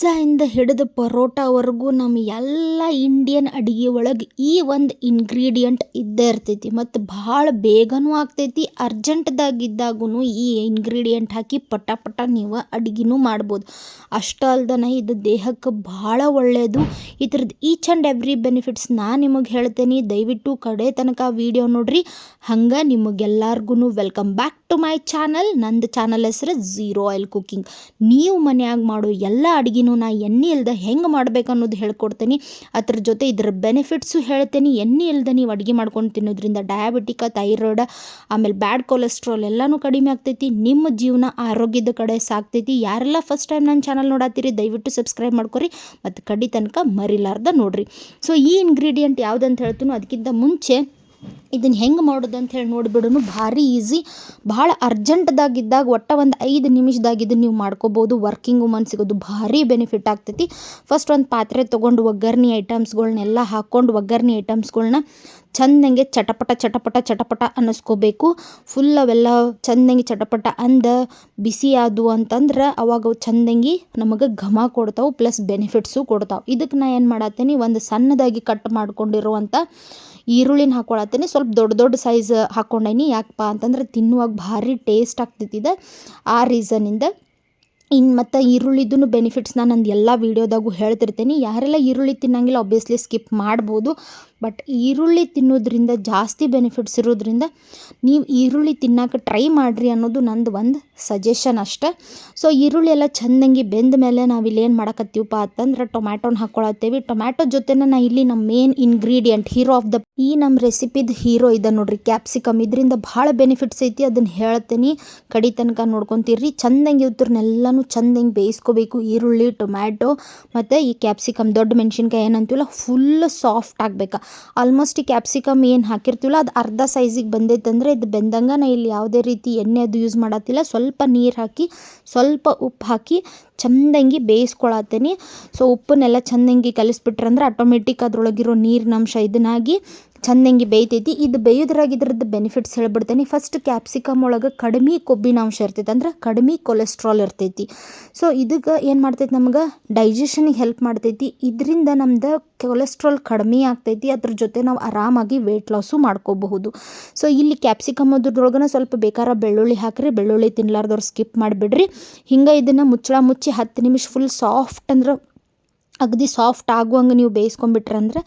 ಪಿಜ್ಜಾಯಿಂದ ಹಿಡಿದು ಪರೋಟಾವರೆಗೂ ನಮ್ಮ ಎಲ್ಲ ಇಂಡಿಯನ್ ಅಡುಗೆ ಒಳಗೆ ಈ ಒಂದು ಇಂಗ್ರೀಡಿಯಂಟ್ ಇದ್ದೇ ಇರ್ತೈತಿ. ಮತ್ತು ಭಾಳ ಬೇಗನೂ ಆಗ್ತೈತಿ ಅರ್ಜೆಂಟ್ದಾಗಿದ್ದಾಗೂ ಈ ಇಂಗ್ರೀಡಿಯಂಟ್ ಹಾಕಿ ಪಟ ಪಟ ನೀವು ಅಡುಗೆನೂ ಮಾಡ್ಬೋದು. ಅಷ್ಟೇ ಅಲ್ದನ ಇದು ದೇಹಕ್ಕೆ ಭಾಳ ಒಳ್ಳೆಯದು ಇದ್ರದ್ದು ಈಚ್ ಆ್ಯಂಡ್ ಎವ್ರಿ ಬೆನಿಫಿಟ್ಸ್ ನಾನು ನಿಮಗೆ ಹೇಳ್ತೇನೆ. ದಯವಿಟ್ಟು ಕಡೆ ತನಕ ವೀಡಿಯೋ ನೋಡ್ರಿ. ಹಂಗೆ ನಿಮಗೆಲ್ಲರಿಗೂ welcome back to my channel ನಂದು ಚಾನಲ್ ಹೆಸರು ಝೀರೋ ಆಯಿಲ್ ಕುಕ್ಕಿಂಗ್ ನೀವು ಮನೆಯಾಗ ಮಾಡೋ ಎಲ್ಲ ಅಡುಗೆನೂ ನಾ ಎಣ್ಣೆ ಇಲ್ದೆ ಹೆಂಗೆ ಮಾಡ್ಬೇಕು ಅನ್ನೋದು ಹೇಳ್ಕೊಡ್ತೀನಿ. ಅದ್ರ ಜೊತೆ ಇದ್ರ ಬೆನಿಫಿಟ್ಸು ಹೇಳ್ತೀನಿ. ಎಣ್ಣೆ ಇಲ್ದೆ ನೀವು ಅಡುಗೆ ಮಾಡ್ಕೊಂಡು ತಿನ್ನೋದ್ರಿಂದ ಡಯಾಬಿಟಿಕ ಥೈರಾಯ್ಡ್ ಆಮೇಲೆ ಬ್ಯಾಡ್ ಕೊಲೆಸ್ಟ್ರಾಲ್ ಎಲ್ಲನೂ ಕಡಿಮೆ ಆಗ್ತೈತಿ. ನಿಮ್ಮ ಜೀವನ ಆರೋಗ್ಯದ ಕಡೆ ಸಾಕ್ತೈತಿ. ಯಾರೆಲ್ಲ ಫಸ್ಟ್ ಟೈಮ್ ನನ್ನ ಚಾನಲ್ ನೋಡತ್ತೀರಿ ದಯವಿಟ್ಟು ಸಬ್ಸ್ಕ್ರೈಬ್ ಮಾಡ್ಕೊರಿ ಮತ್ತು ಕಡಿ ತನಕ ಮರಿಲಾರ್ದ ನೋಡ್ರಿ. ಸೊ ಈ ಇಂಗ್ರೀಡಿಯೆಂಟ್ ಯಾವುದಂತ ಹೇಳ್ತೀನೋ ಅದಕ್ಕಿಂತ ಮುಂಚೆ ಇದನ್ನು ಹೆಂಗೆ ಮಾಡೋದು ಅಂತ ಹೇಳಿ ನೋಡಿಬಿಡೋನು ಭಾರಿ ಈಸಿ ಭಾಳ ಅರ್ಜೆಂಟ್ದಾಗಿದ್ದಾಗ ಒಟ್ಟು ಒಂದು ಐದು ನಿಮಿಷದಾಗ ಇದನ್ನು ನೀವು ಮಾಡ್ಕೋಬೋದು. ವರ್ಕಿಂಗ್ ವುಮನ್ ಸಿಗೋದು ಭಾರಿ ಬೆನಿಫಿಟ್ ಆಗ್ತೈತಿ. ಫಸ್ಟ್ ಒಂದು ಪಾತ್ರೆ ತೊಗೊಂಡು ಒಗ್ಗರ್ಣೆ ಐಟಮ್ಸ್ಗಳ್ನೆಲ್ಲ ಹಾಕ್ಕೊಂಡು ಒಗ್ಗರ್ಣೆ ಐಟಮ್ಸ್ಗಳ್ನ ಚಂದಂಗೆ ಚಟಪಟ ಚಟಪಟ ಚಟಪಟ ಅನ್ನಿಸ್ಕೋಬೇಕು ಫುಲ್ ಅವೆಲ್ಲ ಚಂದಂಗೆ ಚಟಪಟ ಅಂದ ಬಿಸಿ ಆದವು ಅಂತಂದ್ರೆ ಅವಾಗ ಅವು ಚಂದಂಗೆ ನಮಗೆ ಘಮ ಕೊಡ್ತಾವೆ, ಪ್ಲಸ್ ಬೆನಿಫಿಟ್ಸು ಕೊಡ್ತಾವೆ. ಇದಕ್ಕೆ ನಾ ಏನು ಮಾಡತ್ತೀನಿ ಒಂದು ಸಣ್ಣದಾಗಿ ಕಟ್ ಮಾಡ್ಕೊಂಡಿರುವಂಥ ಈರುಳ್ಳಿನ ಹಾಕ್ಕೊಳತ್ತೀನಿ ಸ್ವಲ್ಪ ದೊಡ್ಡ ದೊಡ್ಡ ಸೈಜ್ ಹಾಕ್ಕೊಂಡೀನಿ ಯಾಕಪ್ಪ ಅಂತಂದ್ರೆ ತಿನ್ನುವಾಗ ಭಾರಿ ಟೇಸ್ಟ್ ಆಗ್ತೈತಿ ಇದು ಆ ರೀಸನಿಂದ ಇನ್ನು ಮತ್ತು ಈರುಳ್ಳಿದು ಬೆನಿಫಿಟ್ಸ್ನ ನಂದು ಎಲ್ಲ ವೀಡಿಯೋದಾಗೂ ಹೇಳ್ತಿರ್ತೀನಿ. ಯಾರೆಲ್ಲ ಈರುಳ್ಳಿ ತಿನ್ನಂಗಿಲ್ಲ ಒಬ್ವಿಯಸ್ಲಿ ಸ್ಕಿಪ್ ಮಾಡ್ಬೋದು. ಬಟ್ ಈರುಳ್ಳಿ ತಿನ್ನೋದ್ರಿಂದ ಜಾಸ್ತಿ ಬೆನಿಫಿಟ್ಸ್ ಇರೋದ್ರಿಂದ ನೀವು ಈರುಳ್ಳಿ ತಿನ್ನಕ್ಕೆ ಟ್ರೈ ಮಾಡಿರಿ ಅನ್ನೋದು ನಂದು ಒಂದು ಸಜೆಷನ್ ಅಷ್ಟೆ. ಸೊ ಈರುಳ್ಳಿ ಎಲ್ಲ ಚಂದಂಗೆ ಬೆಂದ ಮೇಲೆ ನಾವು ಇಲ್ಲಿ ಏನು ಮಾಡಕತ್ತೀವಪ್ಪ ಅಂತಂದ್ರೆ ಟೊಮ್ಯಾಟೋನ ಹಾಕ್ಕೊಳತ್ತೇವಿ ಟೊಮ್ಯಾಟೊ ಜೊತೆ ನಾ ಇಲ್ಲಿ ನಮ್ಮ main ingredient hero of the ಈ ನಮ್ಮ ರೆಸಿಪಿದ ಹೀರೋ ಇದೆ ನೋಡ್ರಿ. ಕ್ಯಾಪ್ಸಿಕಮ್ ಇದರಿಂದ ಭಾಳ ಬೆನಿಫಿಟ್ಸ್ ಐತಿ. ಅದನ್ನು ಹೇಳ್ತೀನಿ. ಕಡಿ ತನಕ ನೋಡ್ಕೊತೀರಿ. ಚಂದಂಗೆ ಇವ್ರನ್ನೆಲ್ಲನೂ ಚಂದಂಗೆ ಬೇಯಿಸ್ಕೋಬೇಕು. ಈರುಳ್ಳಿ, ಟೊಮ್ಯಾಟೊ ಮತ್ತು ಈ ಕ್ಯಾಪ್ಸಿಕಮ್ ದೊಡ್ಡ ಮೆಣಸಿನ್ಕಾಯಿ ಏನಂತೀವಲ್ಲ ಫುಲ್ ಸಾಫ್ಟ್ ಆಗ್ಬೇಕು? ಆಲ್ಮೋಸ್ಟ್ ಈ ಕ್ಯಾಪ್ಸಿಕಮ್ ಏನು ಹಾಕಿರ್ತೀವಲ್ಲ, ಅದು ಅರ್ಧ ಸೈಜಿಗೆ ಬಂದೈತಂದರೆ ಇದು ಬೆಂದಂಗೆ ನಾ ಇಲ್ಲಿ ಯಾವುದೇ ರೀತಿ ಎಣ್ಣೆ ಅದು ಯೂಸ್ ಮಾಡತ್ತಿಲ್ಲ ಸ್ವಲ್ಪ ನೀರು ಹಾಕಿ, ಸ್ವಲ್ಪ ಉಪ್ಪು ಹಾಕಿ ಚಂದಂಗಿ ಬೇಯಿಸ್ಕೊಳತ್ತೀನಿ ಸೊ ಉಪ್ಪನ್ನೆಲ್ಲ ಚಂದಂಗೆ ಕಲಿಸ್ಬಿಟ್ರಂದ್ರೆ ಆಟೋಮೆಟಿಕ್ ಅದರೊಳಗಿರೋ ನೀರಿನ ಅಂಶ ಇದನ್ನಾಗಿ ಚಂದಂಗೆ ಬೇಯ್ತೈತಿ. ಇದು ಬೇಯೋದ್ರಾಗ ಇದ್ರದ್ದು ಬೆನಿಫಿಟ್ಸ್ ಹೇಳ್ಬಿಡ್ತೇನೆ. ಫಸ್ಟ್ ಕ್ಯಾಪ್ಸಿಕಮ್ ಒಳಗೆ ಕಡಿಮೆ ಕೊಬ್ಬಿನ ಅಂಶ ಇರ್ತೈತಿ. ಅಂದ್ರೆ ಕಡಿಮೆ ಕೊಲೆಸ್ಟ್ರಾಲ್ ಇರ್ತೈತಿ. ಸೊ ಇದಕ್ಕೆ ಏನು ಮಾಡ್ತೈತಿ ನಮ್ಗೆ? ಡೈಜೆಷನಿಗೆ ಹೆಲ್ಪ್ ಮಾಡ್ತೈತಿ. ಇದರಿಂದ ನಮ್ದು ಕೊಲೆಸ್ಟ್ರಾಲ್ ಕಡಿಮೆ ಆಗ್ತೈತಿ. ಅದ್ರ ಜೊತೆ ನಾವು ಆರಾಮಾಗಿ ವೆಯ್ಟ್ ಲಾಸು ಮಾಡ್ಕೋಬಹುದು. ಸೊ ಇಲ್ಲಿ ಕ್ಯಾಪ್ಸಿಕಮ್ ಅದ್ರೊಳಗನ ಸ್ವಲ್ಪ ಬೇಕಾರ ಬೆಳ್ಳುಳ್ಳಿ ಹಾಕ್ರಿ. ಬೆಳ್ಳುಳ್ಳಿ ತಿನ್ಲಾರ್ದವ್ರು ಸ್ಕಿಪ್ ಮಾಡಿಬಿಡ್ರಿ. ಹಿಂಗೆ ಇದನ್ನು ಮುಚ್ಚಳ ಮುಚ್ಚಿ ಹತ್ತು ನಿಮಿಷ ಫುಲ್ ಸಾಫ್ಟ್ ಅಂದ್ರೆ ಅಗದಿ ಸಾಫ್ಟ್ ಆಗುವಂಗೆ ನೀವು ಬೇಯಿಸ್ಕೊಂಬಿಟ್ರಂದ್ರೆ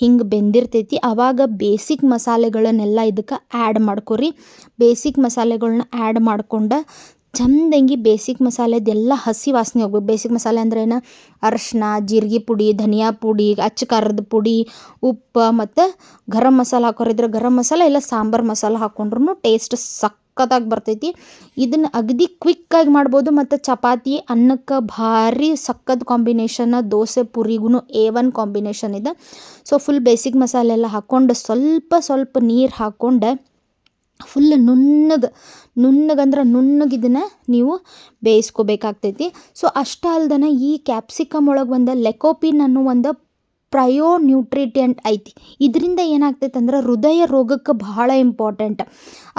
ಹಿಂಗೆ ಬೆಂದಿರ್ತೈತಿ. ಆವಾಗ ಬೇಸಿಕ್ ಮಸಾಲೆಗಳನ್ನೆಲ್ಲ ಇದಕ್ಕೆ ಆ್ಯಡ್ ಮಾಡ್ಕೊರಿ. ಬೇಸಿಕ್ ಮಸಾಲೆಗಳನ್ನ ಆ್ಯಡ್ ಮಾಡ್ಕೊಂಡು ಚಂದಂಗಿ ಬೇಸಿಕ್ ಮಸಾಲೆದೆಲ್ಲ ಹಸಿ ವಾಸನೆ ಹೋಗ್ಬೇಕು. ಬೇಸಿಕ್ ಮಸಾಲೆ ಅಂದ್ರೆ ಏನು? ಅರಶಿನ, ಜೀರಿಗೆ ಪುಡಿ, ಧನಿಯಾ ಪುಡಿ, ಅಚ್ಚ ಖಾರದ ಪುಡಿ, ಉಪ್ಪು ಮತ್ತು ಗರಂ ಮಸಾಲೆ ಹಾಕೋರಿದ್ರೆ ಗರಂ ಮಸಾಲೆ ಇಲ್ಲ ಸಾಂಬಾರು ಮಸಾಲೆ ಹಾಕ್ಕೊಂಡ್ರು ಟೇಸ್ಟ್ ಸಖತ್ತಾಗಿ ಬರ್ತೈತಿ. ಇದನ್ನು ಅಗದಿ ಕ್ವಿಕ್ಕಾಗಿ ಮಾಡ್ಬೋದು ಮತ್ತು ಚಪಾತಿ, ಅನ್ನಕ್ಕೆ ಭಾರಿ ಸಖತ್ ಕಾಂಬಿನೇಷನ್ ದೋಸೆ ಪುರಿಗೂ ಎ ಒನ್ ಕಾಂಬಿನೇಷನ್ ಇದೆ. ಸೊ ಫುಲ್ ಬೇಸಿಕ್ ಮಸಾಲೆ ಎಲ್ಲ ಹಾಕ್ಕೊಂಡು ಸ್ವಲ್ಪ ಸ್ವಲ್ಪ ನೀರು ಹಾಕ್ಕೊಂಡು ಫುಲ್ ನುಣ್ಣಗೆ ನುಣ್ಣಗಂದ್ರೆ ನುಣ್ಣಗಿದನ್ನು ನೀವು ಬೇಯಿಸ್ಕೋಬೇಕಾಗ್ತೈತಿ. ಸೊ ಅಷ್ಟೇ ಅಲ್ದನ ಈ ಕ್ಯಾಪ್ಸಿಕಮ್ ಒಳಗೆ ಒಂದು ಲೆಕೋಪಿನ್ ಅನ್ನೋ ಒಂದು ಪ್ರಯೋ ನ್ಯೂಟ್ರಿಟೆಂಟ್ ಐತಿ. ಇದರಿಂದ ಏನಾಗ್ತೈತೆ ಅಂದ್ರೆ ಹೃದಯ ರೋಗಕ್ಕೆ ಬಹಳ ಇಂಪಾರ್ಟೆಂಟ್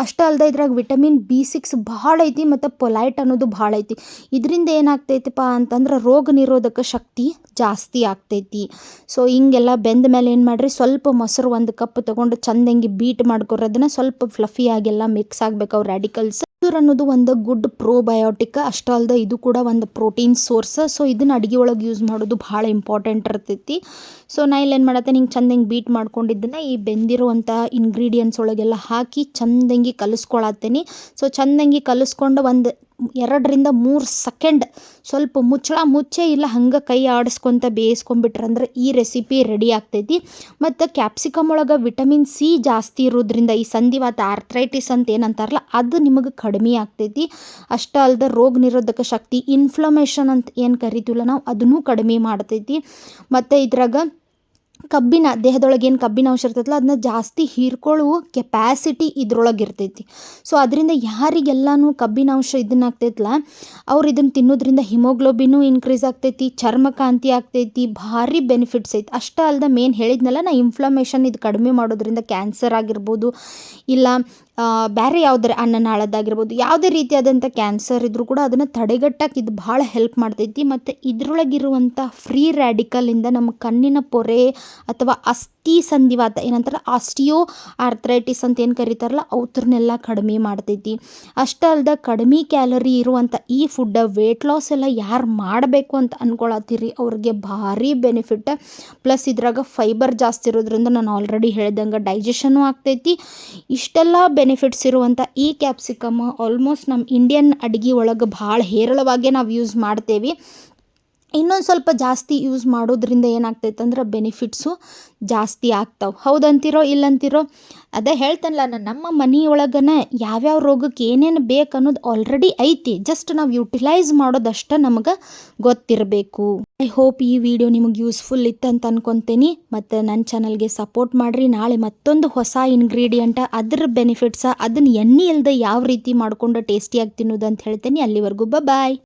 ಅಷ್ಟೇ ಅಲ್ದೆ ಇದ್ರಾಗ ವಿಟಮಿನ್ ಬಿ ಸಿಕ್ಸ್ ಭಾಳ ಐತಿ ಮತ್ತು ಪೊಲೈಟ್ ಅನ್ನೋದು ಭಾಳ ಐತಿ. ಇದರಿಂದ ಏನಾಗ್ತೈತಪ್ಪ ಅಂತಂದ್ರೆ ರೋಗ ನಿರೋಧಕ ಶಕ್ತಿ ಜಾಸ್ತಿ ಆಗ್ತೈತಿ. ಸೊ ಹಿಂಗೆಲ್ಲ ಬೆಂದ ಮೇಲೆ ಏನು ಮಾಡಿರಿ? ಸ್ವಲ್ಪ ಮೊಸರು ಒಂದು ಕಪ್ ತೊಗೊಂಡು ಚಂದಂಗೆ ಬೀಟ್ ಮಾಡ್ಕೊರೋದನ್ನ ಸ್ವಲ್ಪ ಫ್ಲಫಿಯಾಗೆಲ್ಲ ಮಿಕ್ಸ್ ಆಗ್ಬೇಕು. ಅವ್ರ ರ್ಯಾಡಿಕಲ್ಸ್ ಮೊಸರು ಅನ್ನೋದು ಒಂದು ಗುಡ್ ಪ್ರೋಬಯೋಟಿಕ್ ಅಷ್ಟೇ ಅಲ್ಲದೆ ಇದು ಕೂಡ ಒಂದು ಪ್ರೋಟೀನ್ ಸೋರ್ಸ್ ಸೊ ಇದನ್ನು ಅಡುಗೆ ಒಳಗೆ ಯೂಸ್ ಮಾಡೋದು ಭಾಳ ಇಂಪಾರ್ಟೆಂಟ್ ಇರ್ತೈತಿ. ಸೊ ನಾ ಇಲ್ಲೇನು ಮಾಡತ್ತೆ, ನಿಂಗೆ ಚಂದಂಗೆ ಬೀಟ್ ಮಾಡ್ಕೊಂಡಿದ್ದನ್ನು ಈ ಬೆಂದಿರುವಂಥ ಇಂಗ್ರೀಡಿಯೆಂಟ್ಸ್ ಒಳಗೆಲ್ಲ ಹಾಕಿ ಚಂದಂಗಿ ಕಲಿಸ್ಕೊಳತ್ತೀನಿ. ಸೊ ಚಂದಂಗಿ ಕಲಿಸ್ಕೊಂಡು ಒಂದು ಎರಡರಿಂದ ಮೂರು ಸೆಕೆಂಡ್ ಸ್ವಲ್ಪ ಮುಚ್ಚಳ, ಮುಚ್ಚೆ ಇಲ್ಲ, ಹಂಗೆ ಕೈ ಆಡಿಸ್ಕೊತ ಬೇಯಿಸ್ಕೊಂಬಿಟ್ರಂದ್ರೆ ಈ ರೆಸಿಪಿ ರೆಡಿ ಆಗ್ತೈತಿ. ಮತ್ತು ಕ್ಯಾಪ್ಸಿಕಮ್ ಒಳಗೆ ವಿಟಮಿನ್ ಸಿ ಜಾಸ್ತಿ ಇರೋದ್ರಿಂದ ಈ ಸಂಧಿವಾತ ಆರ್ಥ್ರೈಟಿಸ್ ಅಂತ ಏನಂತಾರಲ್ಲ, ಅದು ನಿಮಗೆ ಕಡಿಮೆ ಆಗ್ತೈತಿ. ಅಷ್ಟೇ ಅಲ್ಲದೆ ರೋಗ ನಿರೋಧಕ ಶಕ್ತಿ ಇನ್ಫ್ಲಮೇಷನ್ ಅಂತ ಏನು ಕರಿತೀವಲ್ಲ ನಾವು ಅದನ್ನೂ ಕಡಿಮೆ ಮಾಡ್ತೈತಿ. ಮತ್ತು ಇದ್ರಾಗ ಕಬ್ಬಿನ, ದೇಹದೊಳಗೆ ಏನು ಕಬ್ಬಿನ ಅಂಶ ಇರ್ತೈತಲ್ಲ ಅದನ್ನ ಜಾಸ್ತಿ ಹೀರ್ಕೊಳ್ಳುವ ಕೆಪ್ಯಾಸಿಟಿ ಇದ್ರೊಳಗೆ ಇರ್ತೈತಿ. ಸೊ ಅದರಿಂದ ಯಾರಿಗೆಲ್ಲನೂ ಕಬ್ಬಿನ ಅಂಶ ಇದನ್ನ ಆಗ್ತೈತಲ್ಲ ಅವ್ರು ಇದನ್ನು ತಿನ್ನೋದ್ರಿಂದ ಹಿಮೋಗ್ಲೋಬಿನು ಇನ್ಕ್ರೀಸ್ ಆಗ್ತೈತಿ, ಚರ್ಮಕಾಂತಿ ಆಗ್ತೈತಿ, ಭಾರಿ ಬೆನಿಫಿಟ್ಸ್ ಐತಿ. ಅಷ್ಟೇ ಅಲ್ಲದೆ ಮೇನ್ ಹೇಳಿದ್ನಲ್ಲ, ನಾ ಇನ್ಫ್ಲಮೇಷನ್ ಇದು ಕಡಿಮೆ ಮಾಡೋದ್ರಿಂದ ಕ್ಯಾನ್ಸರ್ ಆಗಿರ್ಬೋದು, ಇಲ್ಲ ಬೇರೆ ಯಾವುದರ ಅನ್ನನಾಳದ್ದಾಗಿರ್ಬೋದು ಯಾವುದೇ ರೀತಿಯಾದಂಥ ಕ್ಯಾನ್ಸರ್ ಇದ್ದರೂ ಕೂಡ ಅದನ್ನು ತಡೆಗಟ್ಟಕ್ಕೆ ಇದು ಭಾಳ ಹೆಲ್ಪ್ ಮಾಡ್ತೈತಿ. ಮತ್ತು ಇದ್ರೊಳಗಿರುವಂಥ ಫ್ರೀ ರ್ಯಾಡಿಕಲಿಂದ ನಮ್ಮ ಕಣ್ಣಿನ ಪೊರೆ ಅಥವಾ ಅಸ್ಥಿ ಸಂಧಿವಾತ ಏನಂತಾರೆ ಆಸ್ಟಿಯೋ ಆರ್ಥ್ರೈಟಿಸ್ ಅಂತ ಏನು ಕರೀತಾರಲ್ಲ ಅವ್ರನ್ನೆಲ್ಲ ಕಡಿಮೆ ಮಾಡ್ತೈತಿ. ಅಷ್ಟೇ ಅಲ್ದೆ ಕಡಿಮೆ ಕ್ಯಾಲರಿ ಇರುವಂಥ ಈ ಫುಡ್ಡ ವೆಯ್ಟ್ ಲಾಸ್ ಎಲ್ಲ ಯಾರು ಮಾಡಬೇಕು ಅಂತ ಅಂದ್ಕೊಳತ್ತೀರಿ ಅವ್ರಿಗೆ ಭಾರಿ ಬೆನಿಫಿಟ್ ಪ್ಲಸ್ ಇದ್ರಾಗ ಫೈಬರ್ ಜಾಸ್ತಿ ಇರೋದ್ರಿಂದ ನಾನು ಆಲ್ರೆಡಿ ಹೇಳ್ದಂಗೆ ಡೈಜೆಷನು ಆಗ್ತೈತಿ. ಇಷ್ಟೆಲ್ಲ ಬೆನಿಫಿಟ್ಸ್ ಇರುವಂಥ ಈ ಕ್ಯಾಪ್ಸಿಕಮ್ ಆಲ್ಮೋಸ್ಟ್ ನಮ್ಮ ಇಂಡಿಯನ್ ಅಡುಗೆ ಒಳಗೆ ಭಾಳ ಹೇರಳವಾಗಿ ನಾವು ಯೂಸ್ ಮಾಡ್ತೇವೆ. ಇನ್ನೊಂದು ಸ್ವಲ್ಪ ಜಾಸ್ತಿ ಯೂಸ್ ಮಾಡೋದ್ರಿಂದ ಏನಾಗ್ತೈತೆ ಅಂದ್ರೆ ಬೆನಿಫಿಟ್ಸು ಜಾಸ್ತಿ ಆಗ್ತಾವೆ. ಹೌದಂತಿರೋ ಇಲ್ಲಂತಿರೋ? ಅದೇ ಹೇಳ್ತಾನಲ್ಲ, ನಾನು ನಮ್ಮ ಮನೆಯೊಳಗನೆ ಯಾವ್ಯಾವ ರೋಗಕ್ಕೆ ಏನೇನು ಬೇಕು ಅನ್ನೋದು ಆಲ್ರೆಡಿ ಐತಿ. ಜಸ್ಟ್ ನಾವು ಯುಟಿಲೈಸ್ ಮಾಡೋದಷ್ಟೇ ನಮಗೆ ಗೊತ್ತಿರಬೇಕು. ಐ ಹೋಪ್ ಈ ವಿಡಿಯೋ ನಿಮಗೆ ಯೂಸ್ಫುಲ್ ಇತ್ತಂತ ಅನ್ಕೊತೀನಿ. ಮತ್ತು ನನ್ನ ಚಾನಲ್ಗೆ ಸಪೋರ್ಟ್ ಮಾಡಿರಿ. ನಾಳೆ ಮತ್ತೊಂದು ಹೊಸ ಇಂಗ್ರೀಡಿಯಂಟ ಅದ್ರ ಬೆನಿಫಿಟ್ಸ ಅದನ್ನ ಎಣ್ಣೆ ಇಲ್ಲದೆ ಯಾವ ರೀತಿ ಮಾಡಿಕೊಂಡು ಟೇಸ್ಟಿಯಾಗಿ ತಿನ್ನೋದು ಅಂತ ಹೇಳ್ತೀನಿ. ಅಲ್ಲಿವರೆಗೂ ಬಾಯ್